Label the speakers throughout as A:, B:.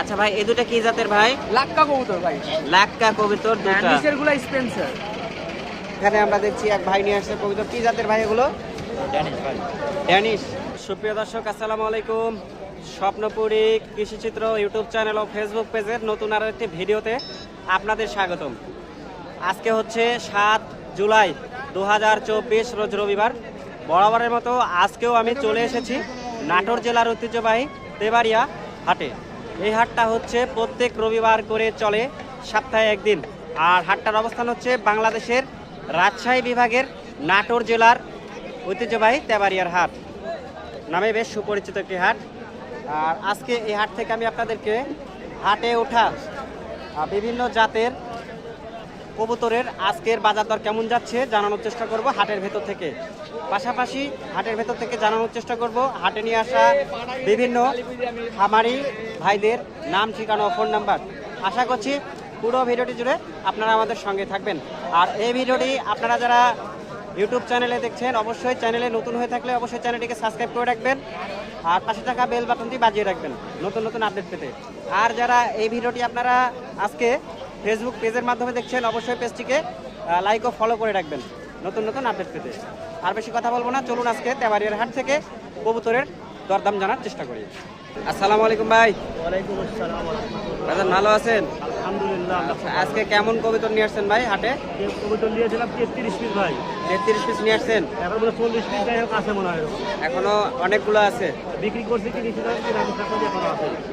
A: আচ্ছা ভাই এই দুটা কি জাতের ভাই?
B: লাক্কা কবুতর ভাই।
A: লাক্কা কবিতর দুটা।
B: নিচেরগুলা স্পেন্সার
A: এখানে আমরা দেখছি এক ভাই নিয়ে আসছে কবিতর। কি জাতের ভাই এগুলো? ড্যানিশ ভাই। সুপ্রিয় দর্শক আসসালামু আলাইকুম। স্বপ্নপুরী কৃষিচিত্র ইউটিউব চ্যানেল ও ফেসবুক পেজের নতুন আরও একটি ভিডিওতে আপনাদের স্বাগতম। আজকে হচ্ছে সাত জুলাই দু হাজার চব্বিশ রোজ রবিবার। বরাবরের মতো আজকেও আমি চলে এসেছি নাটোর জেলার ঐতিহ্যবাহী তেবাড়িয়া হাটে। এই হাটটা হচ্ছে প্রত্যেক রবিবার করে চলে সপ্তাহে একদিন। আর হাটটার অবস্থান হচ্ছে বাংলাদেশের রাজশাহী বিভাগের নাটোর জেলার ঐতিহ্যবাহী তেবারিয়ার হাট নামে বেশ সুপরিচিত একটি হাট। আর আজকে এই হাট থেকে আমি আপনাদেরকে হাটে ওঠা বিভিন্ন জাতের কবুতরের আজকের বাজার দর কেমন যাচ্ছে জানানোর চেষ্টা করব হাটের ভেতর থেকে। পাশাপাশি হাটের ভেতর থেকে জানানোর চেষ্টা করব, হাটে নিয়ে আসা বিভিন্ন খামারি ভাইদের নাম, ঠিকানা ফোন নাম্বার। আশা করছি পুরো ভিডিওটি জুড়ে আপনারা আমাদের সঙ্গে থাকবেন। আর এই ভিডিওটি আপনারা যারা ইউটিউব চ্যানেলে দেখছেন, অবশ্যই চ্যানেলে নতুন হয়ে থাকলে অবশ্যই চ্যানেলটিকে সাবস্ক্রাইব করে রাখবেন আর পাশে থাকা বেল বাটনটি বাজিয়ে রাখবেন নতুন নতুন আপডেট পেতে। আর যারা এই ভিডিওটি আপনারা আজকে ফেসবুক পেজের মাধ্যমে দেখছেন অবশ্যই পেজটিকে লাইক ও ফলো করে রাখবেন। নতুন নতুন আপডেট পেতে। আর বেশি কথা বলব না চলুন আজকে তেবারিয়ার হাট থেকে কবুতরের দরদাম জানার চেষ্টা করি। আসসালামু আলাইকুম ভাই।
B: ওয়ালাইকুম আসসালাম
A: বাজার ভালো আছেন?
B: আলহামদুলিল্লাহ
A: আচ্ছা, আজকে কেমন কবুতর নিয়ে আসছেন ভাই হাটে?
B: কবুতর নিয়েছিলাম তেত্রিশ পিস ভাই।
A: তেত্রিশ পিস নিয়ে আসছেন?
B: এখন মনে চল্লিশ পিস আছে মনে হয়।
A: এখনও অনেকগুলো আছে।
B: বিক্রি করছি কি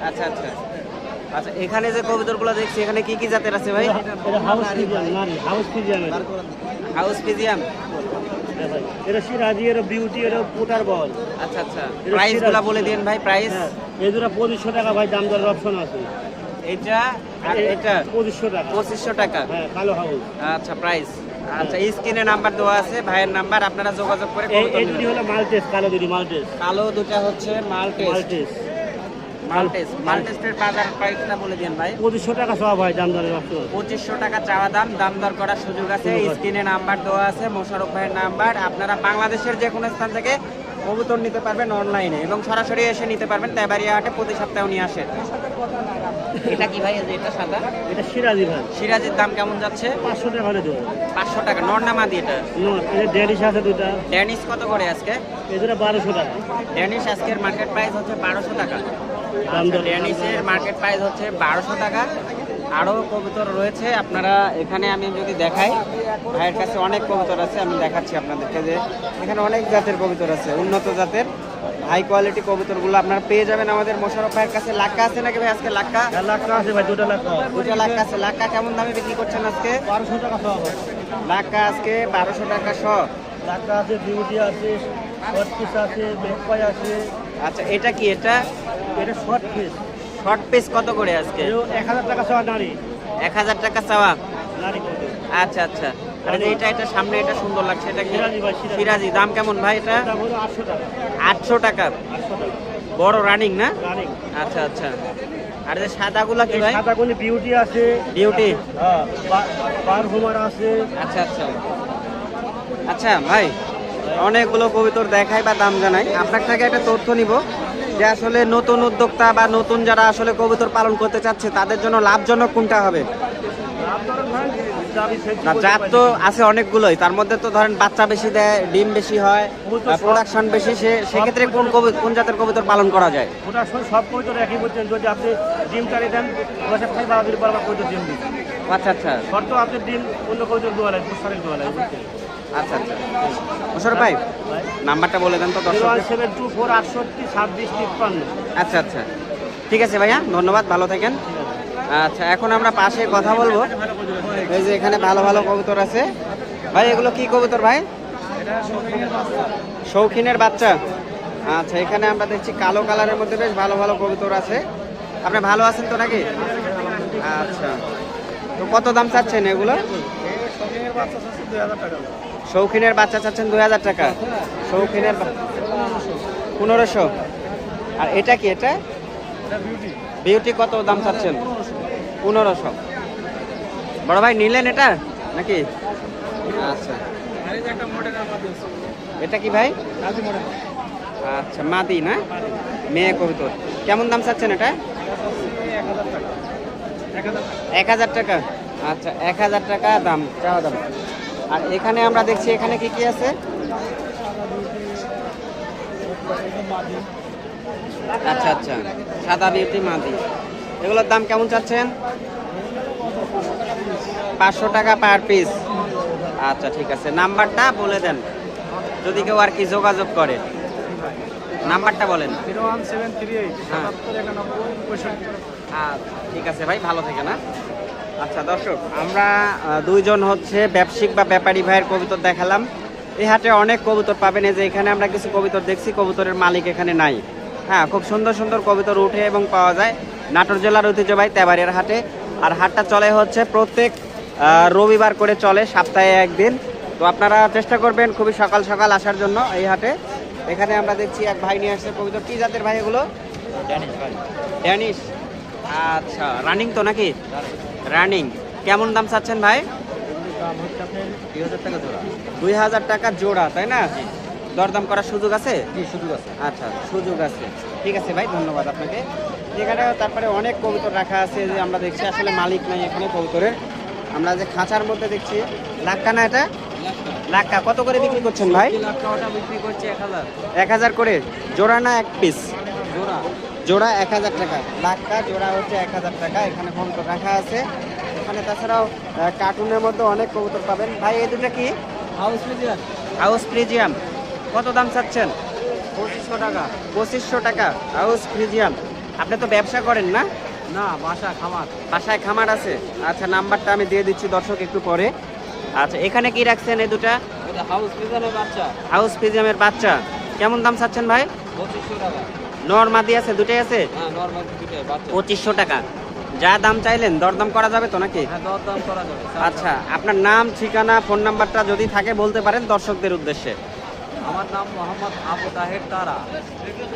A: আচ্ছা আচ্ছা। আচ্ছা এখানে যে কবুতরগুলো দেখছি এখানে কি কি জাতের আছে ভাই?
B: হাউস ফিজিয়াম হাউস ফিজিয়াম
A: পিজিয়াম
B: এটা। সিরাজি এটা বিউটি পোটার বল।
A: আচ্ছা আচ্ছা। বলে দিন ভাই প্রাইস
B: হ্যাঁ এই দুটা টাকা ভাই দাম দরের অপশন আছে।
A: এটা আর এটা
B: টাকা। হ্যাঁ কালো হাউস
A: আচ্ছা প্রাইস আচ্ছা স্ক্রিনে নাম্বার দেওয়া আছে ভাইয়ের নাম্বার আপনারা যোগাযোগ করে
B: এই দুটি। হলো মালটেস কালো দুটি মালটেস।
A: কালো দুটা হচ্ছে মাল্টেস।
B: মালটেস।
A: মাল্টেস মাল্টেসের বাজার প্রাইসটা বলে দিন ভাই।
B: পঁচিশশো টাকা সব ভাই দাম দরের
A: পঁচিশশো টাকা চাওয়া দাম দাম দর করার সুযোগ আছে। স্ক্রিনে নাম্বার দেওয়া আছে মোশারফ ভাইয়ের নাম্বার। আপনারা বাংলাদেশের যে কোনো স্থান থেকে কবুতর নিতে পারবেন অনলাইনে এবং সরাসরি এসে নিতে পারবেন তেবাড়িয়া হাটে প্রতি সপ্তাহে নিয়ে আসেন। এটা কি ভাই এটা সাদা?
B: এটা সিরাজি ভাই।
A: সিরাজের দাম কেমন যাচ্ছে?
B: পাঁচশো টাকা হলে দেবো।
A: পাঁচশো টাকা নর্নামাদি এটা?
B: নোট এটা আছে দুটা
A: ড্যানিশ কত করে আজকে?
B: এই বারোশো টাকা।
A: ড্যানিশ আজকের মার্কেট প্রাইস হচ্ছে বারোশো টাকা। ড্যানিশের মার্কেট প্রাইস হচ্ছে বারোশো টাকা। আরও কবুতর রয়েছে আপনারা এখানে আমি যদি দেখাই ভাইয়ের কাছে অনেক কবুতর আছে আমি দেখাচ্ছি আপনাদেরকে যে এখানে অনেক জাতের কবুতর আছে উন্নত জাতের হাই কোয়ালিটি কবুতরগুলো আপনারা পেয়ে যাবেন আমাদের মোশারফ ভাইয়ের কাছে। লাক্কা আছে নাকি ভাই আজকে লাক্কা?
B: এক লাখ আছে ভাই দুটো লাখ
A: দুটো লাক্কা আছে। লাক্কা কেমন দামে বিক্রি করছেন আজকে?
B: বারোশো টাকা সব
A: লাক্কা আজকে বারোশো টাকা শ।
B: লাক্কা আছে বিউটি আছে শর্ট পিস আছে বেকপাই আছে।
A: আচ্ছা এটা কি এটা?
B: এটা শর্ট পিস
A: শর্ট পিস কত করে আজকে?
B: এক হাজার টাকা সব নারী।
A: এক হাজার টাকা চাওয়া?
B: নারী
A: আচ্ছা আচ্ছা। আর এটা এটা সামনে এটা সুন্দর লাগছে এটা কি?
B: সিরাজি
A: দাম কেমন ভাই এটা?
B: আটশো টাকা।
A: বড় রানিং না?
B: রানিং
A: আচ্ছা আচ্ছা। আর যে সাদাগুলা কি ভাই?
B: সাদা বিউটি আছে।
A: বিউটি
B: হ্যাঁ হুমার আছে।
A: আচ্ছা আচ্ছা। আচ্ছা ভাই অনেকগুলো কবিতর দেখাই বা দাম জানাই। আপনার থেকে একটা তথ্য নিব যে আসলে নতুন উদ্যোক্তা বা নতুন যারা আসলে কবুতর পালন করতে চাচ্ছে তাদের জন্য লাভজনক কোনটা হবে? জাত তো আছে অনেকগুলোই। তার মধ্যে তো ধরেন বাচ্চা বেশি দেয় ডিম বেশি হয় প্রোডাকশন বেশি সে সেক্ষেত্রে কোন কবি কোন জাতের কবুতর পালন করা যায়?
B: ওটা সব কবিতর একই বলছেন। যদি আপনি ডিম চালিয়ে দেন দশ এক থেকে বারো দিন পর আবার ডিম দিন
A: আচ্ছা আচ্ছা।
B: শর্ত আপনি ডিম অন্য কবিতর দোয়া লাগে সারের দোয়া বুঝছেন?
A: আচ্ছা আচ্ছা। ভাই নাম্বারটা বলে দেন তো দর্শক
B: সেভেন টু ফোর আটষট্টি ছাব্বিশ তিপ্পান্ন।
A: আচ্ছা আচ্ছা। ঠিক আছে ভাইয়া ধন্যবাদ ভালো থাকেন। আচ্ছা এখন আমরা পাশে কথা বলব। এই যে এখানে ভালো ভালো কবুতর আছে। ভাই এগুলো কি কবুতর ভাই? শৌখিনের বাচ্চা। আচ্ছা এখানে আমরা দেখছি কালো কালারের মধ্যে বেশ ভালো ভালো কবুতর আছে। আপনি ভালো আছেন তো নাকি? আচ্ছা। তো কত দাম চাচ্ছেন এগুলো? শৌখিনের বাচ্চা চাচ্ছেন দুই হাজার টাকা। শৌখিনের পনেরোশো। আর এটা কি এটা? বিউটি কত দাম চাচ্ছেন? পনেরোশো। বড় ভাই, নিলেন এটা নাকি? আচ্ছা। এটা কি ভাই? আচ্ছা মাদি না? মেয়ে কবিতর। কেমন দাম চাচ্ছেন এটা? এক হাজার টাকা। আচ্ছা এক হাজার টাকা দাম, চাওয়া দাম। আর এখানে আমরা দেখছি এখানে কি কি আছে? আচ্ছা আচ্ছা। সাদা বিউটি মাদি। এগুলোর দাম কেমন চাচ্ছেন? পাঁচশো টাকা পার পিস। আচ্ছা ঠিক আছে। নাম্বারটা বলে দেন। যদি কেউ আর কি যোগাযোগ করে। নাম্বারটা বলেন।
B: Zero one seven three eight
A: হ্যাঁ। আচ্ছা ঠিক আছে ভাই ভালো থেকে না আচ্ছা দর্শক আমরা দুইজন হচ্ছে ব্যবসায়িক বা ব্যাপারী ভাইয়ের কবুতর দেখালাম। এই হাটে অনেক কবুতর পাবেন। এই যে এখানে আমরা কিছু কবুতর দেখছি কবুতরের মালিক এখানে নাই। হ্যাঁ খুব সুন্দর সুন্দর কবুতর উঠে এবং পাওয়া যায় নাটোর জেলার ঐতিহ্যবাহী তেবাড়িয়ার হাটে। আর হাটটা চলে হচ্ছে প্রত্যেক রবিবার করে চলে সপ্তাহে একদিন। তো আপনারা চেষ্টা করবেন খুবই সকাল সকাল আসার জন্য এই হাটে। এখানে আমরা দেখছি এক ভাই নিয়ে আসছে কবুতর। কি জাতের ভাই এগুলো? ড্যানিশ আচ্ছা রানিং তো নাকি? রানিং। কেমন দাম চাচ্ছেন ভাই?
B: দুই হাজার টাকা জোড়া
A: তাই না? দরদাম করার সুযোগ আছে?
B: সুযোগ আছে।
A: আচ্ছা সুযোগ আছে। ঠিক আছে ভাই ধন্যবাদ আপনাকে। এখানে তারপরে অনেক কবুতর রাখা আছে যে আমরা দেখছি আসলে মালিক নাই এখানে কবুতরের। আমরা যে খাঁচার মধ্যে দেখছি লাক্কা না এটা? লাক্কা। কত করে বিক্রি করছেন ভাই?
B: বিক্রি করছে এক হাজার।
A: এক হাজার করে। জোড়া না এক পিস
B: জোড়া।
A: জোড়া এক হাজার টাকা। লাক্কা জোড়া হচ্ছে এক হাজার টাকা এখানে কবুতর রাখা আছে। এখানে তাছাড়াও কার্টুনের মধ্যে অনেক কবুতর পাবেন। ভাই এই দুটা কি?
B: হাউস মিডিয়ান
A: হাউস ফ্রিজিয়াম কত দাম চাচ্ছেন?
B: পঁচিশশো টাকা।
A: পঁচিশশো টাকা। হাউস ফ্রিজিয়াম আপনি তো ব্যবসা করেন না?
B: না বাসা খামার।
A: বাসায় খামার আছে? আচ্ছা নাম্বারটা আমি দিয়ে দিচ্ছি দর্শক একটু পরে। আচ্ছা এখানে কি রাখছেন এই দুটা?
B: হাউস মিডিয়ানের বাচ্চা।
A: হাউস ফ্রিজিয়ামের বাচ্চা। কেমন দাম চাচ্ছেন ভাই?
B: পঁচিশশো টাকা।
A: নর মাদি আছে দুটাই আছে?
B: হ্যাঁ
A: পঁচিশশো টাকা। যা দাম চাইলেন দরদাম করা যাবে তো নাকি?
B: হ্যাঁ করা যাবে
A: আচ্ছা আপনার নাম ঠিকানা ফোন নাম্বারটা যদি থাকে বলতে পারেন দর্শকদের উদ্দেশ্যে।
B: আমার নাম মোহাম্মদ আবু তাহের তারা।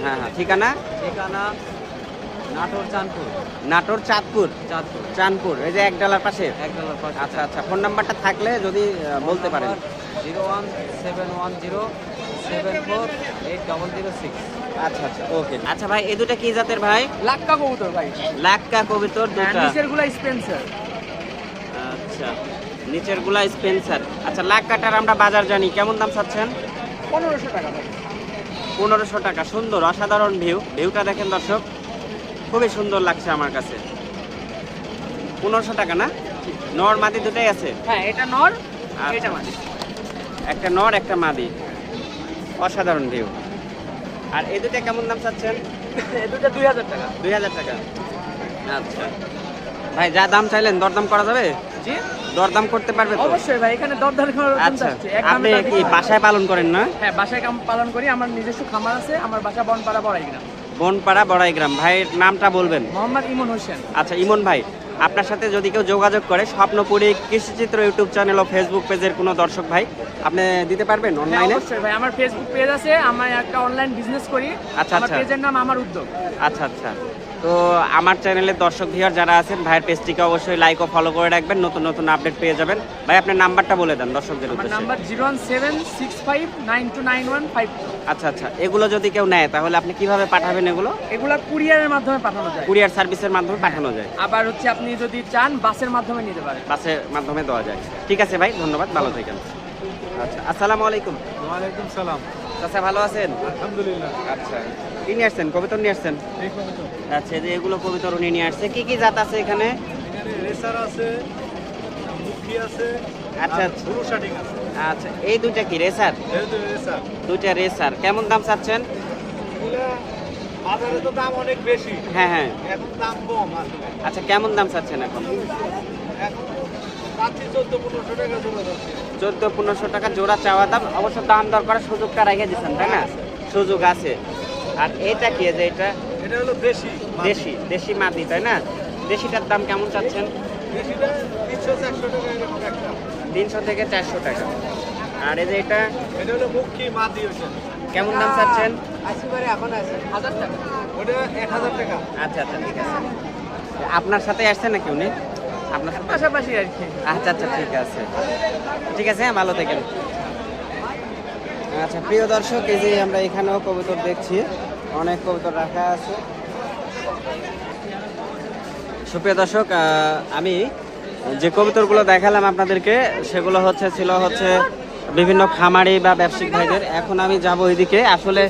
A: হ্যাঁ হ্যাঁ ঠিকানা?
B: ঠিকানা নাটোর চাঁদপুর।
A: নাটোর চাঁদপুর?
B: চাঁদপুর।
A: চাঁদপুর এই যে এক ডলার পাশে?
B: এক ডলার পাঁচ
A: আচ্ছা আচ্ছা ফোন নাম্বারটা থাকলে যদি বলতে পারেন।
B: Zero one seven one zero seven four eight double zero six.
A: আচ্ছা আচ্ছা ওকে। আচ্ছা ভাই এই দুটা কি জাতের ভাই?
B: লাক্কা কবুতর ভাই।
A: লাক্কা কবিতর দুটা।
B: নিচেরগুলা স্পেন্সার।
A: আচ্ছা নিচেরগুলা স্পেন্সার। আচ্ছা লাক্কাটার আমরা বাজার জানি কেমন দাম চাচ্ছেন?
B: পনেরোশো টাকা
A: পনেরোশো টাকা সুন্দর অসাধারণ ভিউ। ভিউটা দেখেন দর্শক। খুবই সুন্দর লাগছে আমার কাছে। পনেরোশো টাকা না? নর মাদি দুটাই আছে?
B: হ্যাঁ এটা নর
A: আচ্ছা।
B: এটা মাদি।
A: একটা নর একটা মাদি। অসাধারণ ভিউ আর এই দুটা কেমন দাম চাচ্ছেন?
B: এই দুটো দুই হাজার টাকা।
A: দুই হাজার টাকা। আচ্ছা। ভাই যা দাম চাইলেন দরদাম করা যাবে?
B: জি।
A: দরদাম করতে পারবে তো?
B: অবশ্যই ভাই এখানে করার
A: আচ্ছা আপনি কি বাসায় পালন করেন না?
B: হ্যাঁ বাসায় পালন করি আমার নিজস্ব খামার আছে আমার বাসা বনপাড়া বড়াই গ্রাম
A: বনপাড়া বড়াই গ্রাম। ভাইয়ের নামটা বলবেন?
B: মোহাম্মদ ইমন হোসেন।
A: আচ্ছা ইমন ভাই আপনার সাথে যদি কেউ যোগাযোগ করে স্বপ্নপুরী কৃষিচিত্র ইউটিউব চ্যানেল ও ফেসবুক পেজের কোনো দর্শক ভাই আপনি দিতে পারবেন
B: হ্যাঁ
A: অনলাইনে
B: অবশ্যই ভাই আমার ফেসবুক পেজ আছে আমি একটা অনলাইন বিজনেস করি।
A: আচ্ছা, আচ্ছা।
B: পেজের নাম আমার উদ্যোগ।
A: আচ্ছা আচ্ছা। তো আমার চ্যানেলের দর্শক ভিউয়ার যারা আছেন ভাইয়ের পেজটিকে অবশ্যই লাইক ও ফলো করে রাখবেন। নতুন নতুন আপডেট পেয়ে যাবেন। ভাই আপনার নাম্বারটা বলে দেন দর্শকদের উদ্দেশ্যে।
B: Number zero one seven six five nine two nine one five
A: আচ্ছা আচ্ছা। এগুলো যদি কেউ নেয় তাহলে আপনি কীভাবে পাঠাবেন এগুলো?
B: এগুলা কুরিয়ারের মাধ্যমে পাঠানো যায়।
A: কুরিয়ার সার্ভিসের মাধ্যমে পাঠানো যায়।
B: আবার হচ্ছে আপনি যদি চান বাসের মাধ্যমে নিতে পারেন।
A: বাসের মাধ্যমে দেওয়া যায়। ঠিক আছে ভাই ধন্যবাদ ভালো থাকেন। আচ্ছা আসসালামু আলাইকুম।
B: ওয়ালাইকুম সালাম।
A: চাচা ভালো আছেন?
B: আলহামদুলিল্লাহ।
A: আচ্ছা। কি নিয়ে আসছেন? কবিতর নিয়ে আসছেন? আচ্ছা যে এগুলো কবিতর উনি নিয়ে আসছে। কি কি জাত আছে এখানে?
B: রেসার আছে মুখী আছে
A: আচ্ছা আচ্ছা।
B: আছে।
A: আচ্ছা এই দুইটা কি রেসার? দুইটা রেসার। কেমন দাম চাচ্ছেন?
B: বাজারে তো দাম অনেক বেশি।
A: হ্যাঁ হ্যাঁ।
B: এখন দাম কম
A: আচ্ছা কেমন দাম চাচ্ছেন এখন?
B: এখন পাচ্ছি চোদ্দ পনেরোশো টাকা জোড়া যাচ্ছে।
A: চোদ্দ পনেরোশো টাকা জোড়া চাওয়া দাম অবশ্য দাম দর করার সুযোগটা রেখে দিচ্ছেন তাই না? সুযোগ আছে। আর এটা কি যে এটা
B: এটা হলো দেশি
A: দেশি দেশি মাদি তাই না? দেশিটার দাম কেমন চাচ্ছেন?
B: দেশিটা তিনশো চারশো টাকা
A: তিনশো থেকে চারশো টাকা। আর এই যে এটা?
B: এটা হলো মুখী মাদি
A: কেমন দাম চাচ্ছেন?
B: এখন আছে। হাজার টাকা। ওটা এক হাজার টাকা।
A: আচ্ছা আচ্ছা ঠিক আছে। আপনার সাথে আসছে নাকি উনি? আপনার
B: পাশাপাশি আর কি।
A: আচ্ছা আচ্ছা ঠিক আছে। ঠিক আছে হ্যাঁ ভালো থাকেন। আচ্ছা প্রিয় দর্শক এই যে আমরা এখানেও কবুতর দেখছি। অনেক কবুতর রাখা আছে। সুপ্রিয় দর্শক আমি যে কবিতরগুলো দেখালাম আপনাদেরকে সেগুলো হচ্ছে ছিল হচ্ছে বিভিন্ন খামারি বা ব্যবসায়িক ভাইদের। এখন আমি যাব ওইদিকে আসলে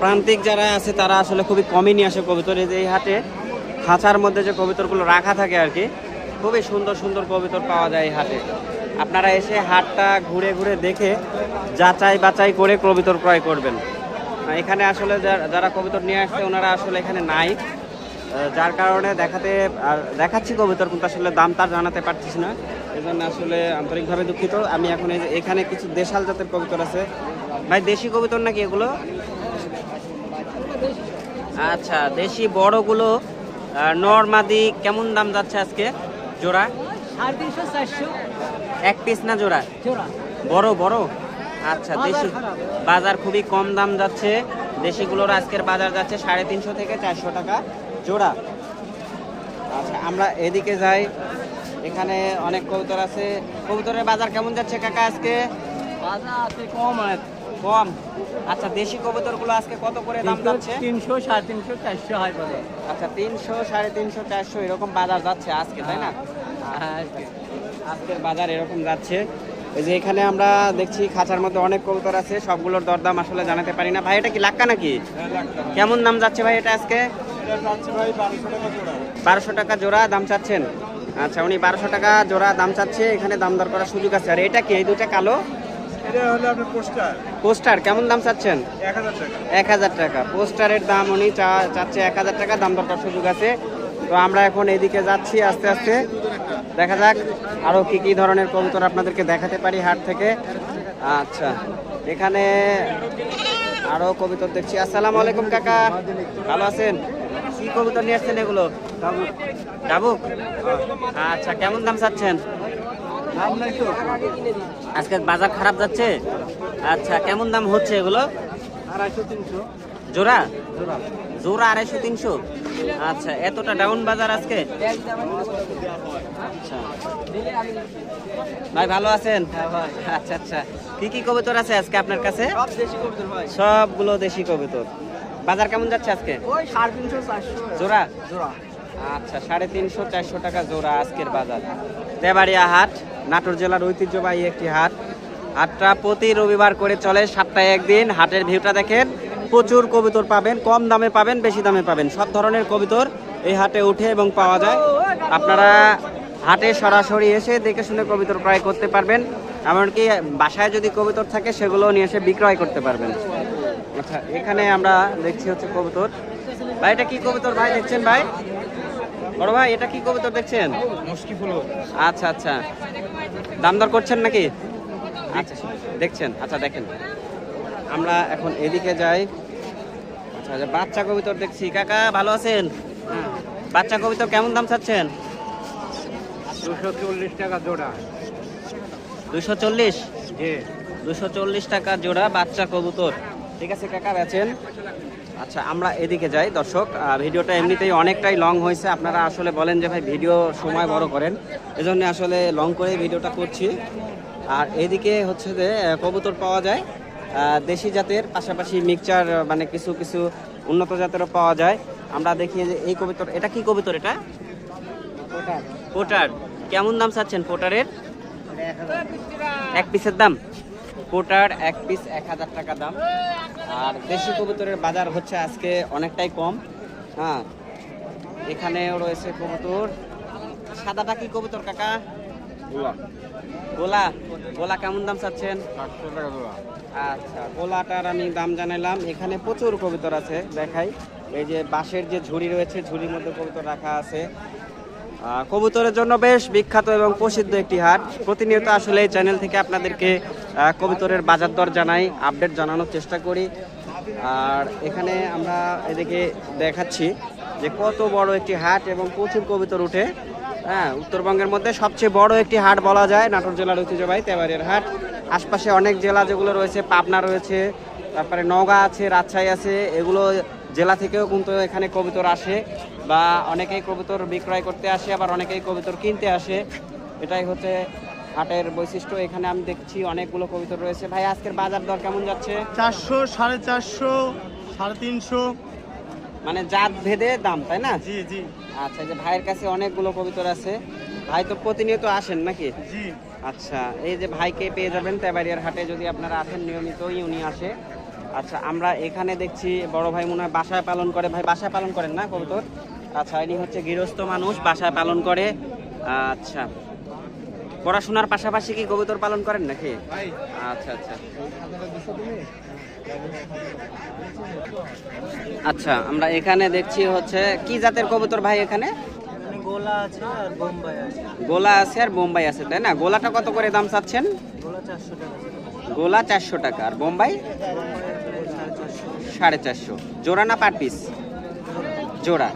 A: প্রান্তিক যারা আছে তারা আসলে খুবই কমই নিয়ে আসে কবিতর। এই যে এই হাটে খাঁচার মধ্যে যে কবিতরগুলো রাখা থাকে আর কি খুবই সুন্দর সুন্দর কবিতর পাওয়া যায় এই হাটে। আপনারা এসে হাটটা ঘুরে ঘুরে দেখে যাচাই বাছাই করে কবিতর ক্রয় করবেন। এখানে আসলে যারা- কবিতর নিয়ে আসছে ওনারা আসলে এখানে নাই। যার কারণে দেখাতে দেখাচ্ছি কবিতর কিন্তু আসলে দাম তার জানাতে পারছিস না। এই জন্য আসলে আন্তরিকভাবে দুঃখিত। আমি এখন এখানে কিছু দেশাল জাতের কবিতর আছে। ভাই দেশি কবিতর নাকি এগুলো? আচ্ছা দেশি বড়গুলো আহ, নর মাদি কেমন দাম যাচ্ছে আজকে? জোড়া?
C: সাড়ে তিনশো চারশো।
A: এক পিস না জোড়া?
C: জোড়া।
A: বড় বড়? আচ্ছা দেশি বাজার খুবই কম দাম যাচ্ছে। দেশিগুলোর আজকের বাজার যাচ্ছে সাড়ে তিনশো থেকে চারশো টাকা জোড়া। আচ্ছা আমরা এদিকে যাই। এখানে অনেক কবুতর আছে। কবুতরের বাজার কেমন যাচ্ছে কাকা আজকে?
C: বাজার আছে কম আর
A: কম। আচ্ছা দেশি কবুতরগুলো আজকে কত করে দাম যাচ্ছে?
C: তিনশো সাড়ে তিনশো চারশো হয় বাজার
A: আচ্ছা তিনশো সাড়ে তিনশো চারশো এরকম বাজার যাচ্ছে আজকে তাই না?
C: হ্যাঁ
A: আজকের বাজার এরকম যাচ্ছে। এই যে এখানে আমরা দেখছি খাঁচার মধ্যে অনেক কবুতর আছে সবগুলোর দরদাম আসলে জানাতে পারি না। ভাই এটা কি লাক্কা নাকি? কেমন দাম যাচ্ছে ভাই এটা আজকে? বারোশো টাকা জোড়া। দাম চাচ্ছেন? আচ্ছা উনি বারোশো টাকা জোড়া দাম চাচ্ছে এখানে দাম দর করার সুযোগ আছে। আর এটা কি? এই দুটা কালো?
B: পোস্টার।
A: কেমন দাম চাচ্ছেন?
B: এক হাজার টাকা।
A: পোস্টারের দাম উনি চাচ্ছে এক হাজার টাকা দাম দরকার সুযোগ আছে। তো আমরা এখন এদিকে যাচ্ছি আস্তে আস্তে। দেখা যাক আরও কি কি ধরনের কবুতর আপনাদেরকে দেখাতে পারি হাট থেকে। আচ্ছা এখানে আরও কবুতর দেখছি। আসসালামু আলাইকুম কাকা। ভালো আছেন? কি কবুতর নিয়ে আসছেন এগুলো? ডাবুক? আচ্ছা কেমন দাম চাচ্ছেন? আজকে বাজার খারাপ যাচ্ছে? আচ্ছা কেমন দাম হচ্ছে এগুলো?
B: আড়াইশো তিনশো
A: জোড়া?
B: জোড়া
A: আড়াইশো তিনশো। আচ্ছা এতটা ডাউন বাজার আজকে? আচ্ছা। ভাই ভালো আছেন? আচ্ছা আচ্ছা। কি কি কবুতর আছে আজকে আপনার কাছে? সবগুলো দেশি কবুতর। বাজার কেমন যাচ্ছে আজকে? জোড়া?
C: জোড়া।
A: আচ্ছা সাড়ে তিনশো চারশো টাকা জোড়া আজকের বাজার। দেবাড়িয়া হাট। নাটোর জেলার ঐতিহ্যবাহী একটি হাট। হাটটা প্রতি রবিবার করে চলে সাতটায় একদিন। হাটের ভিউটা দেখেন প্রচুর কবিতর পাবেন কম দামে পাবেন বেশি দামে পাবেন। সব ধরনের কবিতর এই হাটে উঠে এবং পাওয়া যায়। আপনারা হাটে সরাসরি এসে দেখে শুনে কবিতর ক্রয় করতে পারবেন। এমনকি বাসায় যদি কবিতর থাকে সেগুলো নিয়ে এসে বিক্রয় করতে পারবেন। আচ্ছা এখানে আমরা দেখছি হচ্ছে কবুতর। ভাই এটা কি কবুতর ভাই দেখছেন ভাই? বড় ভাই এটা কি কবুতর দেখছেন? আচ্ছা আচ্ছা। দাম দর করছেন নাকি? আচ্ছা দেখছেন। আচ্ছা দেখেন। আমরা এখন এদিকে যাই। আচ্ছা আচ্ছা, বাচ্চা কবিতর দেখছি। কাকা ভালো আছেন? বাচ্চা কবিতর কেমন দাম চাচ্ছেন?
B: দুশো চল্লিশ টাকা জোড়া।
A: দুশো চল্লিশ? দুশো চল্লিশ টাকা জোড়া বাচ্চা কবুতর। ঠিক আছে কাকা বেচেন। আচ্ছা আমরা এদিকে যাই। দর্শক ভিডিওটা এমনিতেই অনেকটাই লং হয়েছে। আপনারা আসলে বলেন যে ভাই ভিডিও সময় বড় করেন। এজন্য আসলে লং করে ভিডিওটা করছি। আর এদিকে হচ্ছে যে কবুতর পাওয়া যায়। দেশি জাতের পাশাপাশি মিক্সচার মানে কিছু কিছু উন্নত জাতেরও পাওয়া যায়। আমরা দেখি যে এই কবিতর এটা কি কবিতর এটা? পোটার। কেমন দাম চাচ্ছেন পোটারের? এক পিসের দাম? কোটার এক পিস এক হাজার টাকা দাম। আর দেশি কবুতরের বাজার হচ্ছে আজকে অনেকটাই কম। হ্যাঁ এখানেও রয়েছে কবুতর। সাদাটা কি কবুতর কাকা? গোলা। গোলা? কেমন দাম চাচ্ছেন? আচ্ছা গোলাটার আমি দাম জানালাম। এখানে প্রচুর কবুতর আছে দেখাই। এই যে বাঁশের যে ঝুড়ি রয়েছে ঝুড়ির মধ্যে কবুতর রাখা আছে। কবুতরের জন্য বেশ বিখ্যাত এবং প্রসিদ্ধ একটি হাট। প্রতিনিয়ত আসলে এই চ্যানেল থেকে আপনাদেরকে কবুতরের বাজার দর জানাই আপডেট জানানোর চেষ্টা করি। আর এখানে আমরা এদিকে দেখাচ্ছি যে কত বড় একটি হাট এবং প্রচুর কবিতর উঠে। হ্যাঁ উত্তরবঙ্গের মধ্যে সবচেয়ে বড় একটি হাট বলা যায়, নাটোর জেলার ঐতিহ্যবাহী তেবাড়িয়ার হাট। আশপাশে অনেক জেলা যেগুলো রয়েছে, পাবনা রয়েছে, তারপরে নওগাঁ আছে, রাজশাহী আছে, এগুলো জেলা থেকেও কিন্তু এখানে কবিতর আসে বা অনেকেই কবিতর বিক্রয় করতে আসে, আবার অনেকেই কবিতর কিনতে আসে। এটাই হচ্ছে হাটের বৈশিষ্ট্য এখানে আমি দেখছি অনেকগুলো কবুতর রয়েছে। ভাই আজকের বাজার দর কেমন যাচ্ছে?
B: চারশো সাড়ে চারশো সাড়ে তিনশো।
A: মানে জাত ভেদে দাম তাই না?
B: জি জি।
A: আচ্ছা যে ভাইয়ের কাছে অনেকগুলো কবিতর আছে ভাই তো প্রতিনিয়ত আসেন নাকি?
B: জি।
A: আচ্ছা এই যে ভাইকে পেয়ে যাবেন তেবাড়িয়ার হাটে যদি আপনারা আসেন নিয়মিতই উনি আসে। আচ্ছা আমরা এখানে দেখছি বড় ভাই মনে হয় বাসায় পালন করে। ভাই বাসায় পালন করেন না কবুতর? আচ্ছা ইনি হচ্ছে গৃহস্থ মানুষ বাসায় পালন করে। আচ্ছা পড়াশোনার পাশাপাশি কি কবুতর পালন করেন নাকি? আচ্ছা আচ্ছা। আচ্ছা আমরা এখানে দেখছি হচ্ছে কি জাতের কবুতর ভাই এখানে?
C: গোলা আছে আর বোম্বাই আছে।
A: তাই না? গোলাটা কত করে দাম চাচ্ছেন?
C: গোলা চারশো টাকা
A: আর বোম্বাই?
C: সাড়ে চারশো।
A: জোড়া না পার পিস? জোড়া।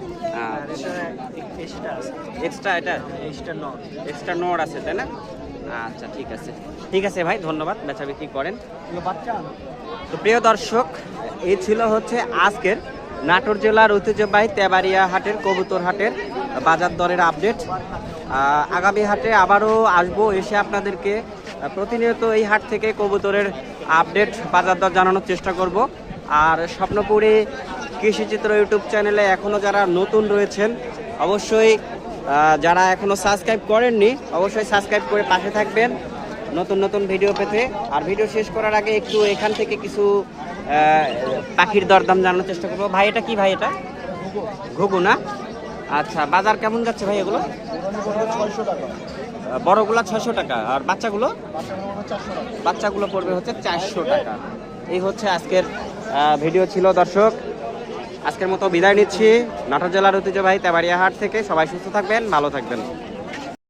C: এক্সট্রা
A: এটা?
C: Extra not.
A: আছে তাই না? আচ্ছা ঠিক আছে। ঠিক আছে ভাই ধন্যবাদ। বেচা বিক্রি করেন। তো প্রিয় দর্শক এই ছিল হচ্ছে আজকের নাটোর জেলার ঐতিহ্যবাহী তেবাড়িয়া হাটের কবুতর হাটের বাজার দরের আপডেট আগামী হাটে আবারও আসব এসে আপনাদেরকে প্রতিনিয়ত এই হাট থেকে কবুতরের আপডেট বাজার দর জানানোর চেষ্টা করব। আর স্বপ্নপুরী কৃষিচিত্র ইউটিউব চ্যানেলে এখনও যারা নতুন রয়েছেন, অবশ্যই যারা এখনও সাবস্ক্রাইব করেননি, অবশ্যই সাবস্ক্রাইব করে পাশে থাকবেন নতুন নতুন ভিডিও পেতে। আর ভিডিও শেষ করার আগে একটু এখান থেকে কিছু পাখির দরদাম জানানোর চেষ্টা করব। ভাই, এটা কি ভাই এটা? ঘুঘু না? আচ্ছা বাজার কেমন যাচ্ছে ভাই এগুলো? বড়গুলা ছয়শো টাকা, আর বাচ্চাগুলো? বাচ্চাগুলো পড়বে হচ্ছে চারশো টাকা। এই হচ্ছে আজকের ভিডিও ছিল দর্শক। আজকের মতো বিদায় নিচ্ছি। নাটোর জেলার ঐতিহ্যবাহী তেবাড়িয়া হাট থেকে সবাই সুস্থ থাকবেন, ভালো থাকবেন।